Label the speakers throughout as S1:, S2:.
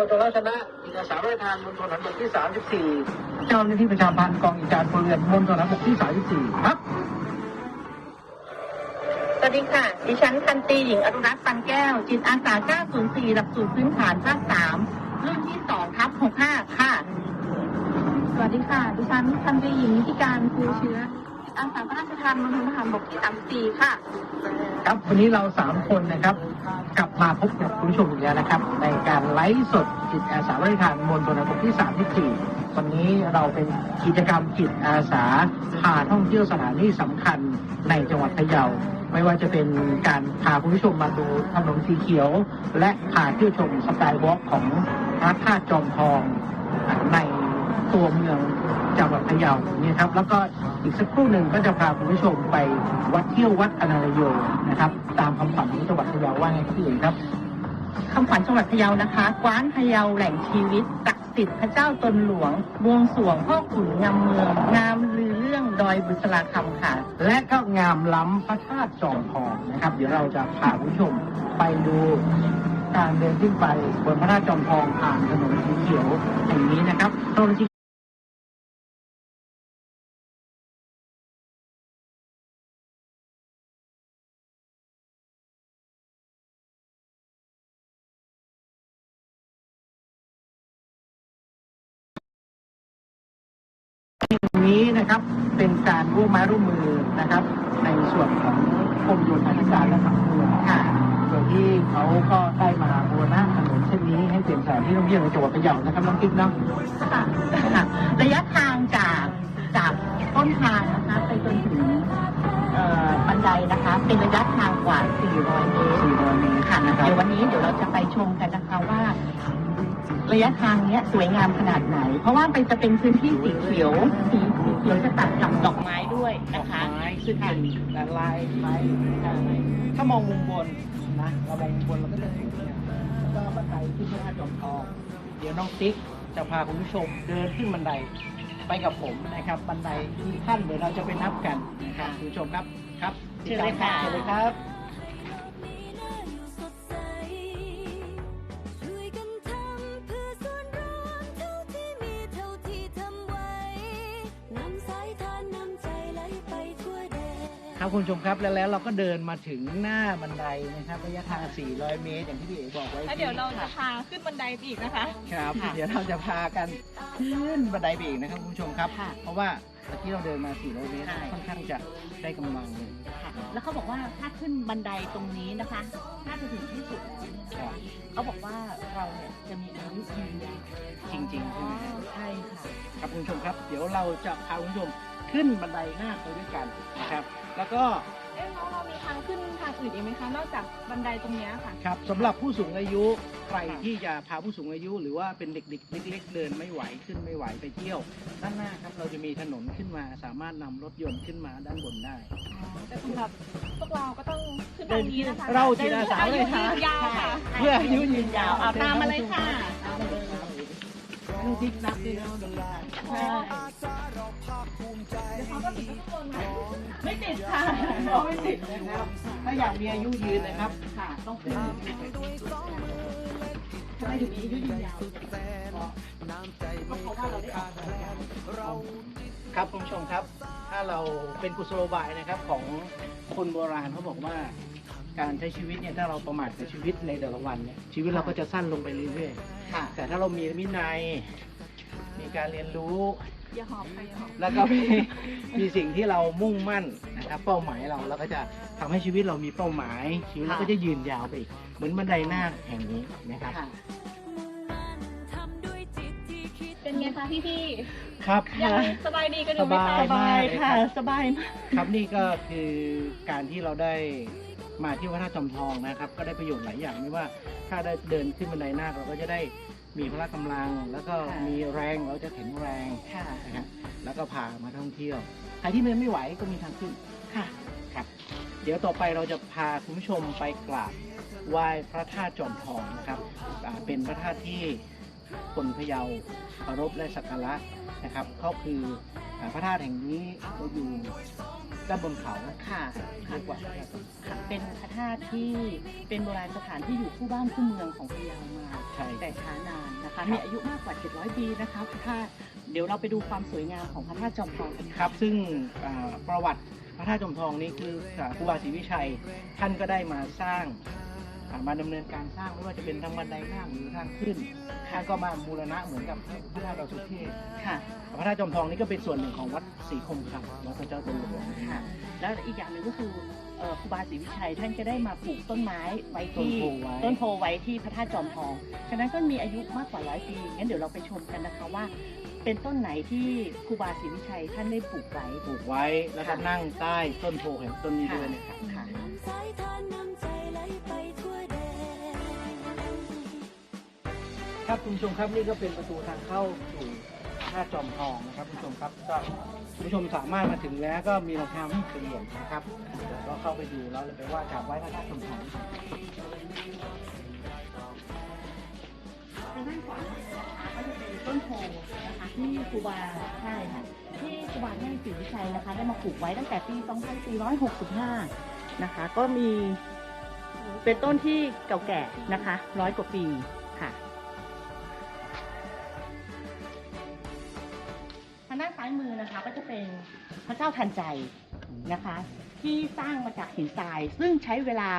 S1: อยโทโทรชนะจิตอาสาราชทานมณฑลฐานบกที่ 34 เจ้าหน้าที่ประชาพันธ์กองอิการพลเรือนมณฑลฐานบกที่ 34 ครับ
S2: สวัสดีค่ะ ดิฉันพันตรีหญิงอนุรักษ์ปันแก้ว จิตอาสา 904 หลักสูตรพื้นฐานภาค 3 รุ่นที่ 2 ทับ 65 ค่ะ
S3: สวัสดีค่ะ ดิฉันพันตรีหญิงนิติการภูเชื้อจิต อาสาพระราชทานมณฑลทหารบกที่34ค่ะ
S1: ครับวันนี้เราสามคนนะครับ กลับมาพบกับคุณผู้ชมอีกแล้วนะครับ ในการไลฟ์สดจิตอาสาบริการมณฑลทหารบกที่3ที่4วันนี้เราเป็นกิจกรรมจิตอาสาพาท่องเที่ยวสถานที่สำคัญในจังหวัดพะเยาไม่ว่าจะเป็นการพาผู้ชมมาดูถนนสีเขียว และพาเที่ยวชมสกายวอล์กของพระธาตุจอมทองในตัวเมือง จังหวัดพะเยาเนี่ยครับ แล้วก็อีกสักครู่หนึ่งก็จะพาคุณผู้ชมไปวัดเที่ยววัดอนารโยนะครับ ตามคำขวัญของจังหวัดพะเยาว่าไงครับพี่เอ๋ครับ
S2: คำขวัญจังหวัดพะเยานะคะ กว้านพะเยาแหล่งชีวิตศักดิ์สิทธิ์พระเจ้าตนหลวงบวงสรวงพ่อขุนงามเมือง งามลือเรื่องดอยบุษราคำค่ะ
S1: และก็งามล้ำพระธาตุจอมทองนะครับ เดี๋ยวเราจะพาคุณผู้ชมไปดูการเดินขึ้นไปบนพระธาตุจอมทองผ่านถนนสีเขียวแห่งนี้นะครับถนนสี รร่วมไม้ร่วมมือนะครับ ในส่วนของกรมโยธาธิการและผังเมืองค่ะโดยที่เขาก็ได้มาบูรณะถนนเส้นนี้ให้เป็นสถานที่ท่องเที่ยวในจังหวัดพะเยานะครับน้องกิ๊กเนาะ
S2: ค่ะค่ะระยะทางจากจากต้นทางนะคะไปจนถึงเอ่อบันไดนะคะ เป็นระยะทางกว่า 400 เมตร
S1: 400เมตร
S2: ค่ะ
S1: นะครับ
S2: เดี๋ยววันนี้เดี๋ยวเราจะไปชมกันนะคะว่าระยะทางเนี้ยสวยงามขนาดไหน เพราะว่าเป็นจะเป็นพื้นที่สีเขียว สีสี เขียวจะตัดกับดอกไม้ด้วย
S1: ดอ
S2: นะ
S1: ก
S2: คะ
S1: ไม้ซึ่งเป็นลายไม้ถ้ามองมุมบนนะเรามองมุมบนเราก็จะเห็นเนี่ยแล้วก็บันไดขึ้นพระธาตุจอมทองเดี๋ยวน้องติ๊กจะพาคุณผู้ชมเดินขึ้นบันไดไปกับผมนะครับบันไดที่ขั้นเดี๋ยวเราจะไปนับกันนะครับคุณผู้ชมครับครับ
S2: เชิญเลยค่ะ
S1: เชิญเลยครับ ครับคุณผู้ชมครับแล้วแล้วเราก็เดินมาถึงหน้าบันไดนะครับระยะทาง 400 เมตร อย่างที่พี่เอ๋บอกไว้
S3: แล้วเดี๋ยวเราจะพาขึ้นบันไดไปอีกนะคะ
S1: ครับ
S2: ค่ะ
S1: เดี๋ยวเราจะพากันขึ้นบันไดไปอีกนะครับคุณผู้ชมครับ
S2: ค่ะ
S1: เพราะว่าตะกี้เราเดินมา 400 เมตร
S2: ใช่
S1: ค่อนข้างจะได้กำลังเลย
S2: ค่ะแล้วเขาบอกว่าถ้าขึ้นบันไดตรงนี้นะคะ น่าจะถึงที่สุดแล้วเนี่ย
S1: ครับ
S2: เขาบอกว่าเราเนี่ยจะมีอายุยืนยาว
S1: จริงๆใช่ไหมครับ
S2: ใช่ค่ะ
S1: ครับคุณผู้ชมครับ เดี๋ยวเราจะพาคุณผู้ชม ขึ้นบันไดหน้าไปด้วยกันนะครับ แล้วก็
S3: เอ๊ะน้องเรามีทางขึ้นทางอื่นอีกไหมคะ นอกจากบันไดตรงเนี้ยค่ะ
S1: ครับสำหรับผู้สูงอายุใครที่จะพาผู้สูงอายุ หรือว่าเป็นเด็กๆเล็กๆเดินไม่ไหวขึ้นไม่ไหวไปเที่ยว ด้านหน้าครับเราจะมีถนนขึ้นมา สามารถนำรถยนต์ขึ้นมาด้านบนได้
S3: แต่สำหรับพวกเราก็ต้องขึ้นทางนี้นะคะ
S1: เราจิตอาสาเลยค่ะ
S3: อายุยืนยาวค่ะ
S1: เพื่ออายุยืนยาว
S2: เอาตามมาเลยค่ะ
S1: ลูกทิกนับด้วยนะ
S2: ใช่
S3: เดี๋ยว เขาก็ติดทุกคนนะ
S2: ไม่ติดค่ะ
S1: ไม่ติดนะครับ ถ้าอยากมีอายุยืนนะครับ
S2: ค่ะต้องขึ้นทำไมถึงมีอายุยืนยาวก็เพราะว่าเราได้ออกกำลังกาย
S1: ครับคุณผู้ชมครับ ถ้าเราเป็นกุศโลบายนะครับของคนโบราณเขาบอกว่าการใช้ชีวิตเนี่ยถ้าเราประมาทกับชีวิตในแต่ละวันเนี่ยชีวิตเราก็จะสั้นลงไปเรื่อยๆแต่ถ้าเรามีวินัย มีการเรียนรู้
S3: อย่าหอบค่ะอย่าหอบ
S1: แล้วก็มี มีสิ่งที่เรามุ่งมั่นนะครับเป้าหมายเราเราก็จะทำให้ชีวิตเรามีเป้าหมาย ชีวิตเราก็จะยืนยาวไปอีกเหมือนบันไดหน้าแห่งนี้นะครับ
S2: ค่ะ
S4: ทำด้วยจิตที่คิด
S3: เป็นไงคะพี่พี่
S1: ครับ
S3: ๆยังสบายดีกันอยู่ไหมคะ
S1: สบาย
S2: ค่ะ สบายมาก
S1: ครับนี่ก็คือการที่เราได้มาที่วัดท่าจอมทองนะครับ ก็ได้ประโยชน์หลายอย่างไม่ว่า ถ้าได้เดินขึ้นบันไดหน้าคเราก็จะได้ มีพละกำลัง แล้วก็
S2: ค่ะ
S1: มีแรงเราจะแข็งแรง
S2: ค่ะ
S1: นะฮะแล้วก็พามาท่องเที่ยวใครที่เดินไม่ไหวก็มีทางขึ้น
S2: ค่ะ
S1: ครับเดี๋ยวต่อไปเราจะพาคุณผู้ชมไปกราบไหว้พระธาตุจอมทองนะครับอ่าเป็นพระธาตุที่คนพะเยาเคารพและสักการะนะครับก็คืออ่าพระธาตุแห่งนี้เราอยู่ ด้านบนเขา
S2: ค่ะ
S1: เรียกว่าพระธาตุ
S2: ค่ะเป็นพระธธาตุที่เป็นโบราณสถานที่อยู่คู่บ้านคู่เมืองของพะเยามา
S1: ใช่
S2: แต่ช้านานนะคะ
S1: ครับ
S2: มีอายุมากกว่า 700 ปีนะคะพระธาตุเดี๋ยวเราไปดูความสวยงามของพระธาตุจอมทองกัน
S1: ค
S2: ค่ะ
S1: รับซึ่งอ่าประวัติพระธาตุจอมทองนี้คืออ่าครูบาศรีวิชัย ท่านก็ได้มาสร้างอ่า มาดำเนินการสร้างไม่ว่าจะเป็นทางบันไดนั่งหรือทางขึ้นท่านก็มาบูรณะเหมือนกับพระธาตุดอยสุเทพ
S2: ค่ะ
S1: พระธาตุจอมทองนี่ก็เป็นส่วนหนึ่งของวัดศรีคมคำวัดพระเจ้าตนหลวง
S2: ค่ะ แล้วอีกอย่างหนึ่งก็คือเอ่อครูบาศรีวิชัยท่านก็ได้มาปลูกต้นไม้ไว้ที่
S1: ต้นโพไว้
S2: ต้นโพไว้ที่พระธาตุจอมทอง ฉะนั้นก็มีอายุมากกว่าร้อยปี งั้นเดี๋ยวเราไปชมกันนะคะว่า เป็นต้นไหนที่ครูบาศรีวิชัยท่านได้ปลูกไว้
S1: ปลูกไว้แล้วก็
S2: ค่ะ
S1: นั่งใต้ต้นโพแห่งต้นนี้ด้วยนะครับ
S2: ค่ะ
S1: ครับคุณผู้ชมครับนี่ก็เป็นประตูทางเข้าสู่พระธาจอมทองนะครับคุณผู้ชมครับก็คุณผู้ชมสามารถมาถึงแล้วก็มีรองเท้าให้เปลี่ยนนะครับเดี๋ยวก็เข้าไปดูแล้วเราไปว่ากราบไหว้พระธาตุจอมทอง
S2: ทางด้านขวาก็จะเป็นต้นโพนะคะที่ครูบาใช่ค่ะที่ครูบาท่านศรีวิชัยนะคะ ได้มาปลูกไว้ตั้งแต่ปี 2465 นะคะ ก็มีเป็นต้นที่เก่าแก่นะคะร้อยกว่าปี ทันใจนะคะ ที่สร้างมาจากหินทราย ซึ่งใช้เวลา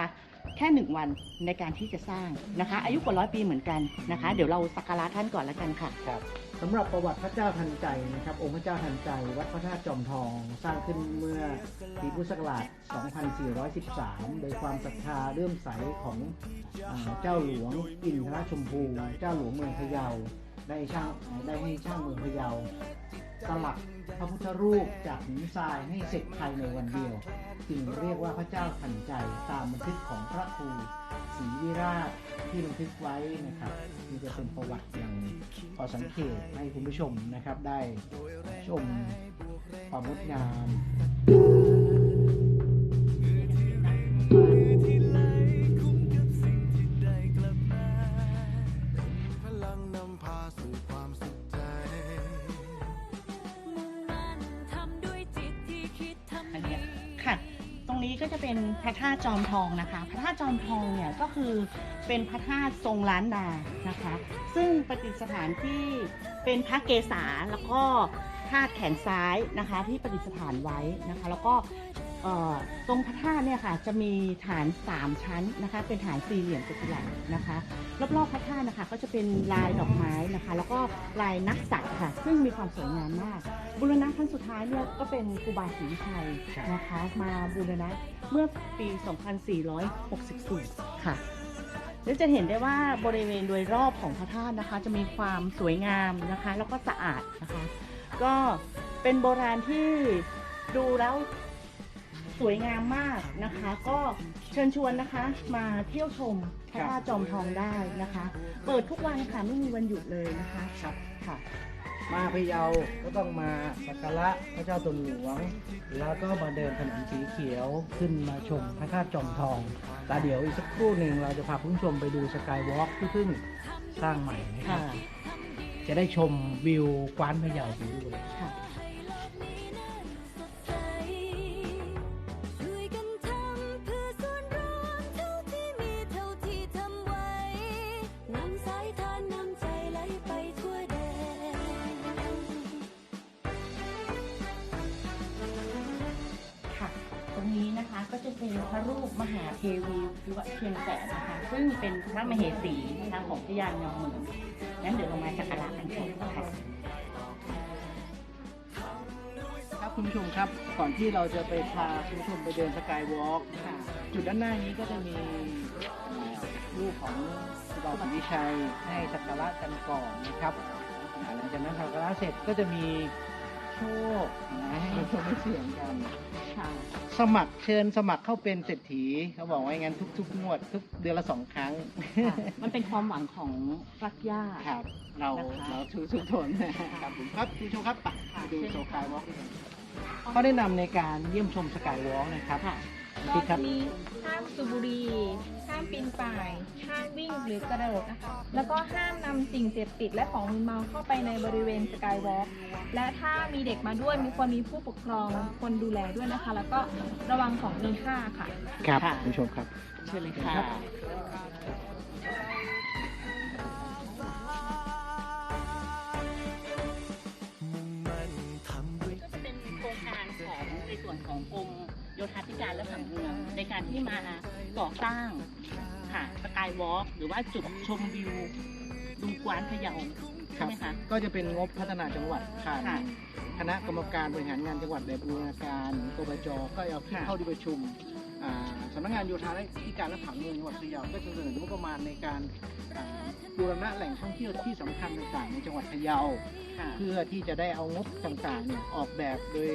S2: แค่หนึ่งวันในการที่จะสร้างนะคะ อายุกว่าร้อยปีเหมือนกันนะคะ เดี๋ยวเราสักการะท่านก่อนแล้วกันค่ะ
S1: ครับสำหรับประวัติพระเจ้าทันใจนะครับ องค์พระเจ้าทันใจ วัดพระธาตุจอมทองสร้างขึ้นเมื่อปีพุทธศักราช 2413 โดยความศรัทธาเลื่อมใสของอาเจ้าหลวงอินทรชมพู เจ้าหลวงเมืองพะเยาได้ช่างได้ให้ช่างเมืองพะเยา สลักพระพุทธรูปจากหินทรายให้เสร็จภายในวันเดียว จึงเรียกว่าพระเจ้าทันใจตามบันทึกของพระครูศรีวิราชที่บันทึกไว้นะครับนี่จะเป็นประวัติอย่างพอสังเกตให้คุณผู้ชมนะครับได้ชมความงดงาม
S2: ก็จะเป็นพระธาตุจอมทองนะคะ พระธาตุจอมทองเนี่ยก็คือเป็นพระธาตุทรงล้านนานะคะ ซึ่งประดิษฐานที่เป็นพระเกศาแล้วก็ธาตุแขนซ้ายนะคะ ที่ประดิษฐานไว้นะคะ แล้วก็ ตรงพระธาตุเนี่ยค่ะจะมีฐาน 3 ชั้นนะคะ เป็นฐานสี่เหลี่ยมจัตุรัสนะคะ รอบๆพระธาตุนะคะ ก็จะเป็นลายดอกไม้นะคะ แล้วก็ลายนักสัตว์ค่ะ ซึ่งมีความสวยงามมาก บูรณะครั้งสุดท้ายเนี่ยก็เป็นครูบาศรีชัยนะคะ มาบูรณะเมื่อปี 2464 ค่ะแล้วจะเห็นได้ว่าบริเวณโดยรอบของพระธาตุนะคะ จะมีความสวยงามนะคะ แล้วก็สะอาดนะคะ ก็เป็นโบราณที่ดูแล้ว สวยงามมากนะคะ ก็เชิญชวนนะคะมาเที่ยวชมพระธาตุจอมทองได้นะคะ เปิดทุกวันค่ะไม่มีวันหยุดเลยนะคะ
S1: ครับ
S2: ค่ะ
S1: มาพะเยาก็ต้องมาสักการะพระเจ้าตนหลวง แล้วก็มาเดินถนนสีเขียวขึ้นมาชมพระธาตุจอมทองแต่เดี๋ยวอีกสักครู่หนึ่งเราจะพาคุณผู้ชมไปดูสกายวอล์กที่เพิ่งสร้างใหม่นะครับ
S2: ค่ะ
S1: จะได้ชมวิวกว้านพะเยาไปด้วย
S2: ค่ะ
S4: ก็จะ
S2: เป็นพระรูปมหาเทวีคือวัดเชียงแสนนะคะ ซึ่งเป็นพระมเหสีนะคะของพรยานงามเมืองงั้นเดี๋ยวเรามาสักการะกันค่ะ
S1: ครับคุณผู้ชมครับก่อนที่เราจะไปพาคุณผู้ชมไปเดินสกายวอล์กจุดด้านหน้านี้ก็จะมีรูปของครูบาศรีวิชัยให้สักการะกันก่อนนะครับหลังจากนั้นสักการะเสร็จก็จะมี โชคนะให้คุณผู้ชมได้เสี่ยงกัน
S2: ค่ะ
S1: สมัครเชิญสมัครเข้าเป็นเศรษฐีเขาบอกว่าอย่างนั้นทุกๆงวดทุกเดือนละสองครั้ง
S2: ค่ะมันเป็นความหวังของรักย่า
S1: ครับ เรา
S2: นะคะ
S1: เราถือสุทนนะครับผมครับคุณผู้ชมครับไป
S2: ค่ะ
S1: ดู
S2: เชิญ
S1: สกายวอล์กเขาแนะนำในการเยี่ยมชมสกายวอล์กนะครับ
S2: ค่ะ
S1: พี่
S3: ก็
S1: ครั
S3: จะ
S1: บ
S3: มีห้ามสูบบุหรี่ห้ามปีนป่าย ห้ามวิ่งหรือกระโดดนะคะ แล้วก็ห้ามนำสิ่งเสพติดและของมึนเมาเข้าไปในบริเวณสกายวอล์กและถ้ามีเด็กมาด้วยมีควรมีผู้ปกครองคนดูแลด้วยนะคะ แล้วก็ระวังของมีค่าค่ะ
S1: ครับ
S2: ค่ะ
S1: คุณผู้ชมครับ
S2: เชิญเลยค่ะ
S1: ครับ
S5: มุ่งมั่นทำด้วย
S2: ก็จะเป็นโครงการของในส่วนของกรมโยธาธิการและผังเมืองในการที่มาก่อสร้าง ค่ะสกายวอล์กหรือว่าจุดชมวิวดูกวานพะเยา
S1: ครั
S2: ใช่
S1: บ
S2: ไหมคะ
S1: ก็จะเป็นงบพัฒนาจังหวัดผ่าน
S2: ค่ะ
S1: คณะกรรมการบริหารงานจังหวัดแบบบูรณาการกบจก็เอาขึ้น
S2: ค่ะ
S1: เข้าที่ประชุมอ่า สำนักงานโยธาธิการและผังเมืองจังหวัดพะเยาก็จะเสนองบประมาณในการบูรณะแหล่งท่องเที่ยวที่สำคัญต่างๆในจังหวัดพะเยา เพื่อที่จะได้เอางบต่างๆเนี่ยออกแบบโดย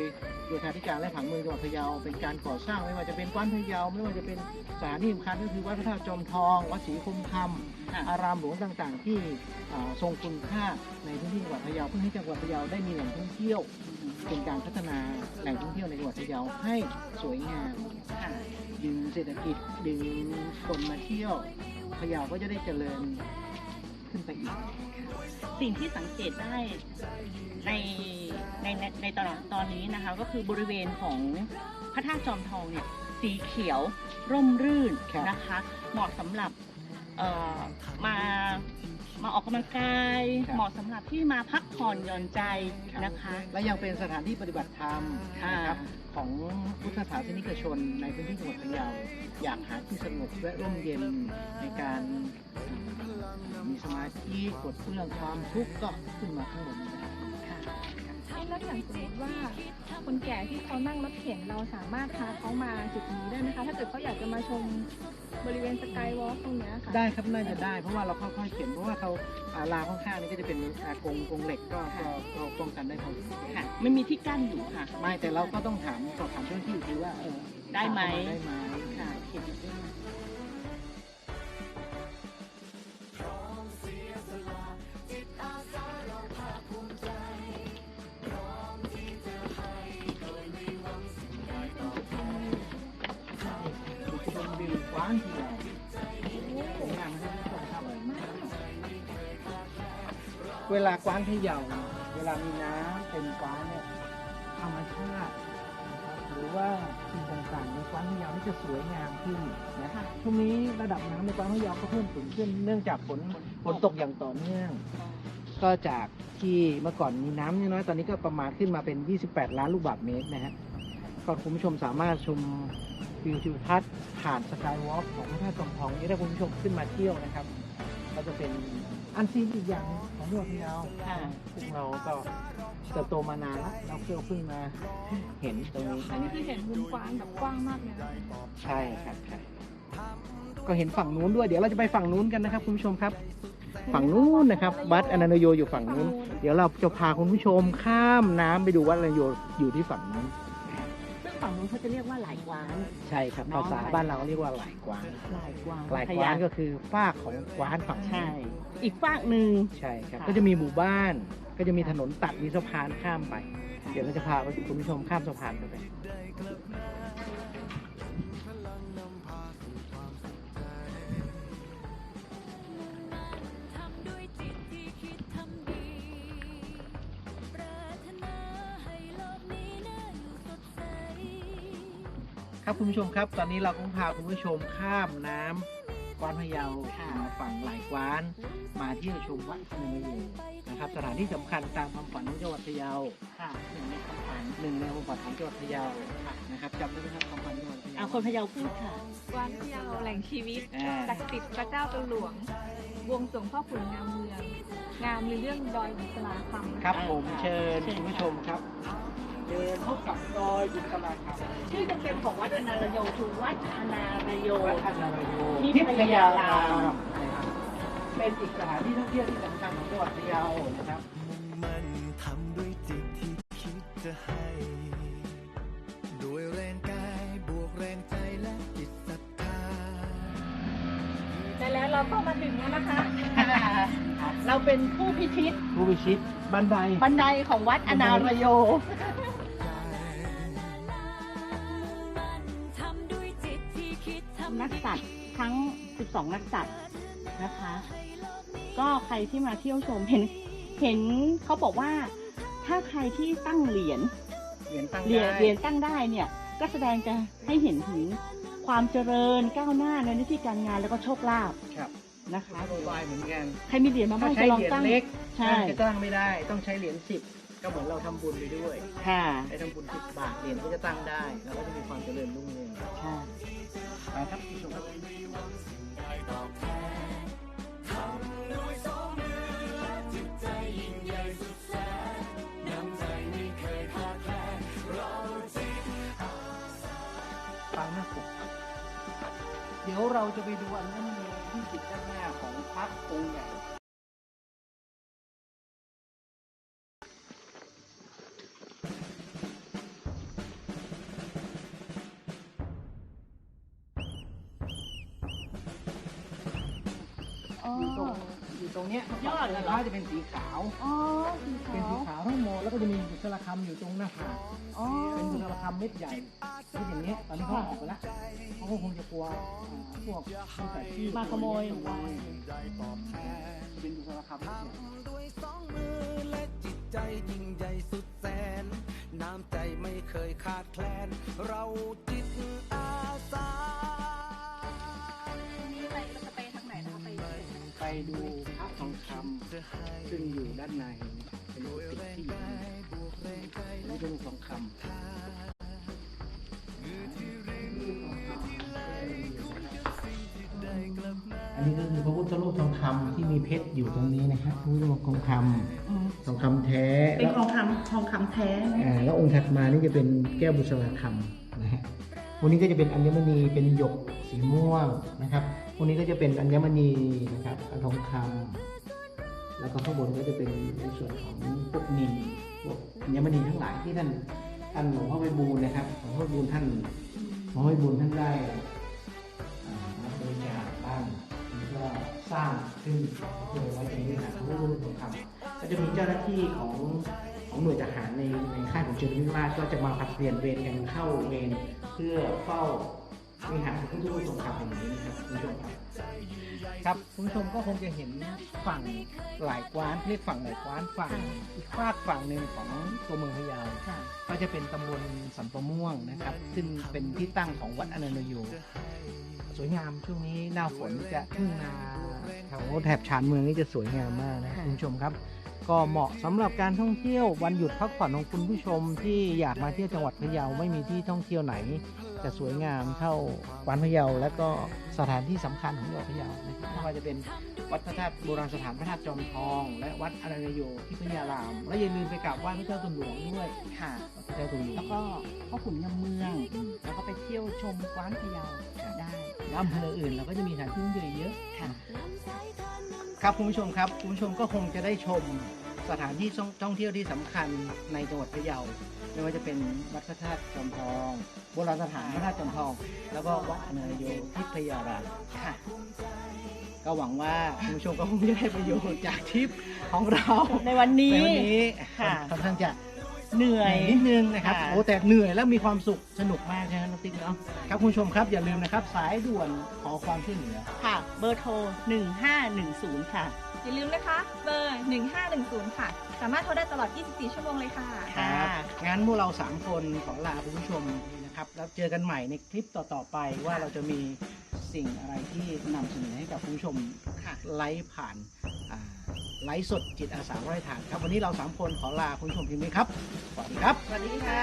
S1: โยธาธิการและผังเมืองจังหวัดพะเยาเป็นการก่อสร้างไม่ว่าจะเป็นกว้านพะเยาไม่ว่าจะเป็นสถานที่สำคัญก็คือวัดพระธาตุจอมทอง วัดศรีคมคำ อารามหลวงต่างๆ ที่อ่าทรงคุณค่าในพื้นที่จังหวัดพะเยาเพื่อให้จังหวัดพะเยาได้มีแหล่งท่องเที่ยวเป็นการพัฒนาแหล่งท่องเที่ยวในจังหวัดพะเยาให้สวยงาม
S2: ค่ะ
S1: ดึงเศรษฐกิจดึงคนมาเที่ยวพะเยาก็จะได้เจริญขึ้นไปอีก
S2: สิ่งที่สังเกตได้ในในในในตอนตอนนี้นะคะ ก็คือบริเวณของพระธาตุจอมทองเนี่ยสีเขียวร่มรื่น
S1: ครับ
S2: นะคะ เหมาะสำหรับเอ่อ มามาออกกำลังกายเหมาะสำหรับที่มาพักผ่อนหย่อนใจนะคะ
S1: และยังเป็นสถานที่ปฏิบัติธรรม
S2: ค่ะ
S1: นะครับของพุทธศาสนิกชนในพื้นที่จังหวัดพะเยาอยากหาที่สงบและร่มเย็นในการมีสมาธิกดเพื่องความทุกข์ก็ขึ้นมาข้างบนนี้ได้
S3: แล้วอย่างสมมติว่าคนแก่ที่เขานั่งรถเข็นเราสามารถพาเขามาจุดนี้ได้ไหมคะ ถ้าเกิดเขาอยากจะมาชมบริเวณสกายวอล์กตรงเนี้ยค่ะ
S1: ได้ครับน่าจะได้เพราะว่าเราค่อยๆเขียนเพราะว่าเขาอ่าลาวข้างๆนี่ก็จะเป็นอากงกงเหล็กก็ก็ก็ป้องกันได้พอสมควร
S2: ค่ะไม่มีที่กั้นอยู่ค่ะ
S1: ไม่แต่เราก็ต้องถามสอบถามเจ้าหน้าที่คือว่าเออ
S2: ได้ไหม
S1: ได้ไหม
S2: ค่ะเขียนอยู่ด้วย
S1: ช มวิวกว้างทีเดียามนเวลากว้านพะเยาเวลามีน้ำเป็นกว้านเนี่ยธรรมชาติหรือว่าสิ่งต่างๆในกว้านพะเยานี่จะสวยงามขึ้นนะ
S2: ค่ะ
S1: ช่วงนี้ระดับน้ำในกว้านพะเยาก็เพิ่มสูงขึ้น เนื่องจากฝนฝนตกอย่างต่อเนื่อง ก็จากที่เมื่อก่อนมีน้ำน้อยๆตอนนี้ก็ประมาณขึ้นมาเป็น 28 ล้านลูกบาศก์เมตรนะฮะก็คุณผู้ชมสามารถชม วิวทิวทัศน์ผ่านสกายวอล์กของพระธาตุจอมทองนี้ถ้าคุณผู้ชมขึ้นมาเที่ยวนะครับ ก็จะเป็นอันซีนอีกอย่างของจังหวัดพะเยา
S2: ค่ะ
S1: พวกเราก็เติบโตมานานแล้วเราเพิ่งเพิ่งมาเห็นตรงนี้
S3: อันนี้คือเห็นมุมกว้างแบบกว้างมากเลยนะ
S1: ใช่ครับใช่ก็เห็นฝั่งนู้นด้วยเดี๋ยวเราจะไปฝั่งนู้นกันนะครับ คุณผู้ชมครับ ฝั่งนู้นนะครับวัดอนันตโยอยู่ฝั่งนู้น เดี๋ยวเราจะพาคุณผู้ชมข้ามน้ำไปดูวัดอนันตโยอยู่ที่ฝั่งนู้น
S2: ซึ่ง ฝั่งนู้นเขาจะเรียกว่าหลายกวาน
S1: ใช่ครับ
S2: น้อ
S1: ภาง ษาบ้านเราเรียกว่าหลายกวาง
S2: หลายกวาน
S1: หลายกวางก็คือฟากของกวานฝั่งนู้น
S2: ใช่ อีกฝากหนึ่ง
S1: ใช่ครับ
S2: ค่ะ
S1: ก็จะมีหมู่บ้าน ก็จะมีถนนตัดมีสะพานข้ามไป เดี๋ยวเราจะพาคุณผู้ชมข้ามสะพานไป
S4: ท ครั
S1: บคุณผู้ชมครับ ตอนนี้เราก็พาคุณผู้ชมข้ามน้ำกวานพะเยามาฝั่งหลายกวาน มาเที่ยวชมวัดอนันตโยนะครับ สถานที่สำคัญตามความฝันของจังหวัดพะเยา
S2: ค่ะหนึ่งในคำฝัน
S1: หนึ่งในความฝันของจังหวัดพะเยานะครับจำได้ไหมครับความฝันจังหวัดพะเยา
S2: เอาคนพะเยาพูดค่ะ
S3: กว้านพะเยาแหล่งชีวิต
S1: อ่า
S3: ศักดิ์สิทธิ์พระเจ้าตนหลวงบวงสรวงพ่อขุนงามเมืองงามในเรื่องดอยบุษราคำ
S1: ครับผมเชิญคุณผู้ชมครับ เดินพบกับดอยบุษราคำ
S2: ชื่อเต็มๆของวัดอนาลโยคือวัดอนาลโย
S1: วัดอนันตโย
S2: ที่
S1: ทิพยารารา
S2: ม
S1: มนะครับเป็นอีกสถานที่ท่องเที่ยวที่สำคัญของจังหวัดพะเยานะครับ
S5: มุ่งมั่นทำด้วยจิตที่คิดจะให้ด้วยแรงกายบวกแรงใจและจิตศรัทธา
S3: แต่แล้วเราก็มาถึงแล้วนะคะ
S2: เราเป็นผู้พิชิต
S1: ผู้วิชิตบันได
S2: บันไดของวัดอนาลโย
S4: ทำด้วย
S2: นักสัตว์ทั้ง 12 นักสัตว์นะคะ ก็ใครที่มาเที่ยวชมเห็นเห็นเขาบอกว่าถ้าใครที่ตั้งเหรียญ
S1: เหรียญตั้ง
S2: เหรียญ
S1: ได้
S2: เหรียญตั้งได้เนี่ย ก็แสดงจะให้เห็นถึงความเจริญก้าวหน้าในหน้าที่การงานแล้วก็โชคลาภ
S1: ครับ
S2: นะคะ
S1: โวยวายเหมือนกัน
S2: ใครมีเหรียญมา
S1: ถ้า
S2: บ้าง
S1: ใช้
S2: จะลอง
S1: เหรียญ
S2: ตั้ง
S1: เล็ก
S2: ใช่
S1: จะตั้งไม่ได้ต้องใช้เหรียญสิบก็เหมือนเราทำบุญไปด้วย
S2: ค่ะ
S1: ได้ทำบุญสิบบาทเหรียญก็จะตั้งได้แล้วก็จะมีความเจริญรุ่งเรือง
S2: ค่ะ
S1: ไปครับผู้ชมครับฟังนะผมเดี๋ยวเราจะไปดูอันนั้นเลยที่ติดด้านหน้าของพักองค์ใหญ่ เนี้ย
S2: ยอดเลยเหรอ
S1: พระจะเป็นสีขาว
S2: อ๋อสี
S1: เป็น
S2: ขา
S1: สี
S2: ว
S1: ขาวทั้งหมดแล้วก็จะมีบุษราคำอยู่ตรงหน้าผาก
S2: อ๋อ
S1: เป็นบุษราคำเม็ดใหญ่ที่อย่างเงี้ยตอนนี้เขาออกไปแล้วเขาก็คงจะกลัวอ่าพวกมิจฉาชีพ
S2: มาขโมย
S1: ขโมยเป็นบุษราคำเม็ดใหญ่
S5: ด้วยสองมือและจิตใจยิ่งใหญ่สุดแสน น้ำใจไม่เคยขาดแคลน เราจิตอาสา
S1: ดูพระทองคำซึ่งอยู่ด้านในเป็นกุฏิที่อยู่ด้านในนี่เป็นทองคำอันนี้ก็คือพระพุทธรูปทองคำที่มีเพชรอยู่ตรงนี้นะครับพระพุทธรูปทองค
S2: อืมำ
S1: ทองคำแท้
S2: เป็น
S1: แล้ว
S2: ทองคำทองคำแท้นะ
S1: อ่าแล้วองค์ถัดมานี่จะเป็นแก้วบุษราคำนะฮะวันนี้ก็จะเป็นอัญมณีเป็นหยกสีม่วงนะครับ วันนี้ก็จะเป็นอัญมณีนะครับทองคำแล้วก็ข้างบนก็จะเป็นในส่วนของพวกนินพวกอัญมณีทั้งหลายที่ท่านท่านหลวงพ่อไพบูลนะครับหลวงพ่อบูลท่านหลวงพ่อไพบูลท่านได้บริจาคบ้างแล้วก็สร้างขึ้นเพื่อไว้ในวิหารพระพุทธรูปทองคำก็จะมีเจ้าหน้าที่ของของหน่วยทหารในในค่ายของเจริญวิราชก็จะมาผัดเปลี่ยนเวรกันเข้าเวรเพื่อเฝ้า วิหารพระพุทธรูปทองคำแห่งนี้นะครับคุณผู้ชมครับครับคุณผู้ชมก็คงจะเห็นฝั่งหลายกว้านเรียกฝั่งหลายกว้านฝั่งอีกฝากฝั่งหนึ่งของตัวเมืองพะเยา
S2: ค่ะ
S1: ก็จะเป็นตำบลสันปะม่วงนะครับ ซึ่งเป็นที่ตั้งของวัดอนันตโยสวยงามช่วงนี้หน้าฝนจะทุ่งนาแถวแถบชานเมืองนี่จะสวยงามมากนะคุณผู้ชมครับก็เหมาะสำหรับการท่องเที่ยววันหยุดพักผ่อนของคุณผู้ชมที่อยากมาเที่ยวจังหวัดพะเยาไม่มีที่ท่องเที่ยวไหน จะสวยงามเท่ากวานพะเยา และก็สถานที่สำคัญของจังหวัดพะเยานะครับไม่ว่าจะเป็นวัดพระธาตุโบราณสถานพระธาตุจอมทอง และวัดอนันตโยที่พะยาราม และอย่าลืมไปกราบไหว้พระเจ้าตุนหลวงด้วย
S2: ค่ะ
S1: พระเจ้าตุนหลวง
S2: แล้วก็พ่อขุนยำเมือง แล้วก็ไปเที่ยวชมกว้านพะเยาได้
S1: และอำเภออื่นเราก็จะมีสถานที่ท่องเที่ยวเยอะ
S2: ค่ะ
S1: ครับคุณผู้ชมครับคุณผู้ชมก็คงจะได้ชมสถานที่ท่องเที่ยวที่สำคัญในจังหวัดพะเยา ไม่ว่าจะเป็นวัดพระธาตุจอมทองโบราณสถานพระธาตุจอมทอง แล้วก็วัดอนันตโยที่พะเยาราม
S2: ค่ะ
S1: ก็หวังว่าคุณผู้ชมก็คงจะได้ประโยชน์จากทริปของเรา
S2: ในวันนี้
S1: ในวันนี้
S2: ค่ะ
S1: ค่อนข้างจะ
S2: เหนื่
S1: เห
S2: อ
S1: นื่อยยนิดนึงนะครับ
S2: ค่ะ
S1: โอ้แต่เหนื่อยแล้วมีความสุขสนุกมากใช่ไหมน้องติ๊กเนาะครับคุณผู้ชมครับอย่าลืมนะครับ สายด่วนขอความช่วยเหลือ
S2: ค่ะ เบอร์โทร 1510 ค่ะ
S3: อย่าลืมนะคะเบอร์ 1510 ค่ะ สามารถโทรได้ตลอด 24 ชั่วโมงเลยค่ะ
S2: ค่ะ
S1: งั้นพวกเราสามคนขอลาคุณผู้ชมนะครับ แล้วเจอกันใหม่ในคลิปต่อ ๆ ไปว่าเราจะมีสิ่งอะไรที่นำเสนอให้กับคุณผู้ชม
S2: ค่ะ
S1: ไลฟ์ผ่านอ่าไลฟ์สดจิตอาสาไร้ฐานครับ วันนี้เราสามคนขอลาคุณผู้ชมเพียงนี้ครับ สวัสดีครับ
S2: สวัสดีค่ะ